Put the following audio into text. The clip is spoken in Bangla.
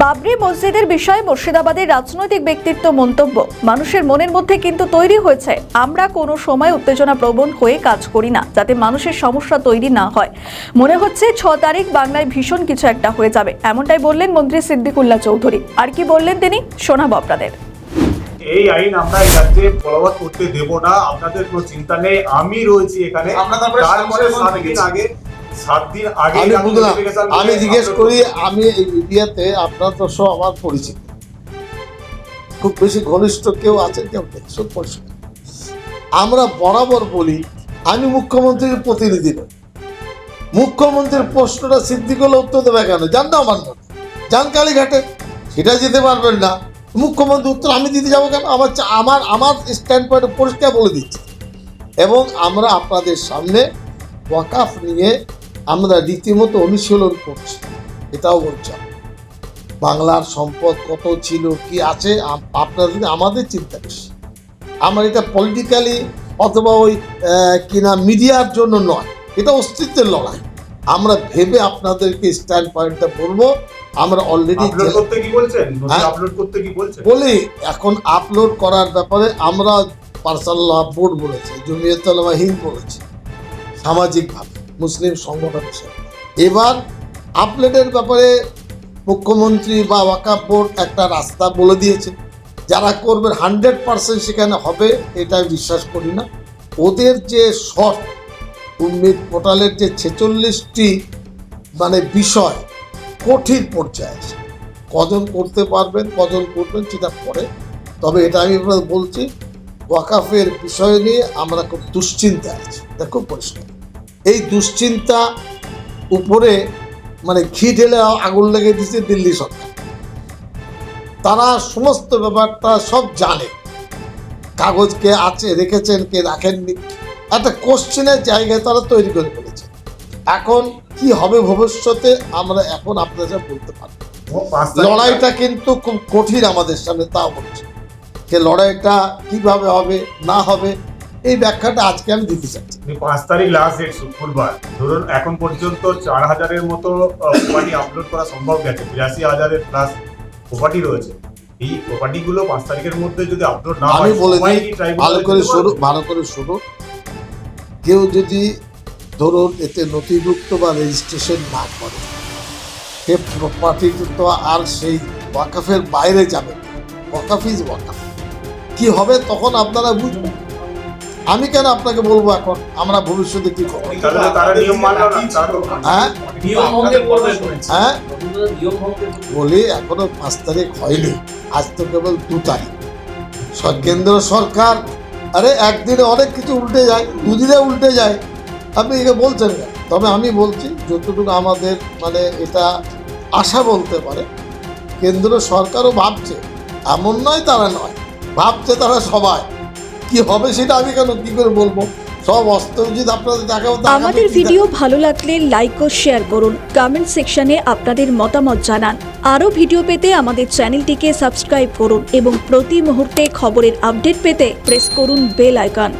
বাবরি মসজিদের বিষয়ে মুর্শিদাবাদের রাজনৈতিক ব্যক্তিত্ব মন্তব্য। মানুষের মনের মধ্যে কিন্তু তৈরি হয়েছে আমরা কোনো সময় উত্তেজনা প্রবণ হয়ে কাজ করি না যাতে মানুষের সমস্যা তৈরি না হয়। মনে হচ্ছে ছ তারিখ বাংলায় ভীষণ কিছু একটা হয়ে যাবে এমনটাই বললেন মন্ত্রী সিদ্দিকুল্লাহ চৌধুরী। আর কি বললেন তিনি? শোনাবো আপনাদের। এই আইন আমরা এই রাজ্যে বলবৎ করতে দেব না আপনাদের কোনো চিন্তা নেই আমি রয়েছি এখানে। তারপরে আগে আমি জিজ্ঞেস করি আমি এই মিডিয়াতে আপনার তো সব আমার পরিচিত। খুব বেশি ঘনিষ্ঠ কেউ আছেন কেউ নেই সব পরিষ্কার আমরা বরাবর বলি আমি মুখ্যমন্ত্রীর প্রতিনিধি নই। মুখ্যমন্ত্রীর প্রশ্নটা সিদ্ধি করলে উত্তর দেবে কেন? যান না আমার যান কালীঘাটে। সেটা যেতে পারবেন না। মুখ্যমন্ত্রী উত্তর আমি দিতে যাব কেন? আমার আমার আমার স্ট্যান্ড পয়েন্ট পরিষ্কার বলে দিচ্ছি। এবং আমরা আপনাদের সামনে ওয়াকাফ নিয়ে আমরা রীতিমতো অনুশীলন করছি এটাও বলছি। বাংলার সম্পদ কত ছিল কি আছে আপনাদের আমাদের চিন্তা বেশি আমার এটা পলিটিক্যালি অথবা ওই কিনা মিডিয়ার জন্য নয় এটা অস্তিত্বের লড়াই। আমরা ভেবে আপনাদেরকে স্ট্যান্ড পয়েন্টটা বলব আমরা অলরেডি হ্যাঁ? বলি এখন আপলোড করার ব্যাপারে আমরা পার্সাল্লাহ বোর্ড বলেছি জমিয়তুল্লাহ হিন্দ বলেছি সামাজিকভাবে। মুসলিম সংগঠন হিসেবে এবার আপলেটের ব্যাপারে মুখ্যমন্ত্রী বা ওয়াকাফ বোর্ড একটা রাস্তা বলে দিয়েছে। যারা করবেন হান্ড্রেড পার্সেন্ট সেখানে হবে, এটা আমি বিশ্বাস করি না। ওদের যে শর্ট উম্মিদ পোর্টালের যে ছেচল্লিশটি মানে বিষয় কঠিন পর্যায়ে কজন করতে পারবেন, কজন করবেন সেটা পরে। তবে এটা আমি বলছি, ওয়াকাফের বিষয় নিয়ে আমরা খুব দুশ্চিন্তা আছি। এটা খুব পরিষ্কার। এই দুশ্চিন্তা উপরে মানে ঘি ঢেলে আগুন লেগে দিচ্ছে দিল্লি সরকার। তারা সমস্ত ব্যাপারটা সব জানে। কাগজ কে আছে রেখেছেন কে রাখেননি। একটা কোশ্চেনের জায়গায় তারা তৈরি করে ফেলেছে। এখন কি হবে ভবিষ্যতে আমরা এখন আপনাদের বলতে তারিখ- লড়াইটা কিন্তু খুব কঠিন আমাদের সামনে তাও বলছি। যে লড়াইটা কীভাবে হবে না হবে এই ব্যাখ্যাটা আজকে আমি দিতে চাচ্ছি। পাঁচ তারিখ লাস্ট ডেট শুক্রবার। ধরুন এখন পর্যন্ত চার হাজারের মতো প্রপার্টি আপলোড করা সম্ভব গেছে। বিরাশি হাজারের প্লাস প্রপার্টি রয়েছে। এই প্রপার্টি গুলো পাঁচ তারিখের মধ্যে যদি আপলোড না আমি বলে ভালো করে শুরু ভালো করে শুরু কেউ যদি ধরুন এতে নথিভুক্ত বা রেজিস্ট্রেশন না করে সে প্রপার্টি তো আর সেই ওয়াকাফের বাইরে যাবে। ওয়াকাফ ইজ ওয়াকাফ কি হবে তখন আপনারা বুঝবেন। আমি কেন আপনাকে বলব এখন? আমরা ভবিষ্যতে কি করব? তাহলে তো তারা নিয়ম মানলো না তারা তো- হ্যাঁ? হ্যাঁ। বলি এখনও পাঁচ তারিখ হয়নি। আজ তো কেবল দু তারিখ। সব কেন্দ্র সরকার আরে একদিনে অনেক কিছু উল্টে যায় দুদিনে উল্টে যায়। আপনি একে বলছেন না। তবে আমি বলছি যতটুকু আমাদের মানে এটা আশা বলতে পারে কেন্দ্র সরকারও ভাবছে। এমন নয় তারা নয় ভাবছে তারা সবাই। কি হবে সেটা আমি কেন কি করে বলব? সব অস্ত্রজিৎ আপনাদের দেখাও আমাদের ভিডিও ভালো লাগলে লাইক ও শেয়ার করুন। কমেন্ট সেকশনে আপনাদের মতামত জানান। আরও ভিডিও পেতে আমাদের চ্যানেলটিকে সাবস্ক্রাইব করুন এবং প্রতি মুহূর্তে খবরের আপডেট পেতে প্রেস করুন বেল আইকন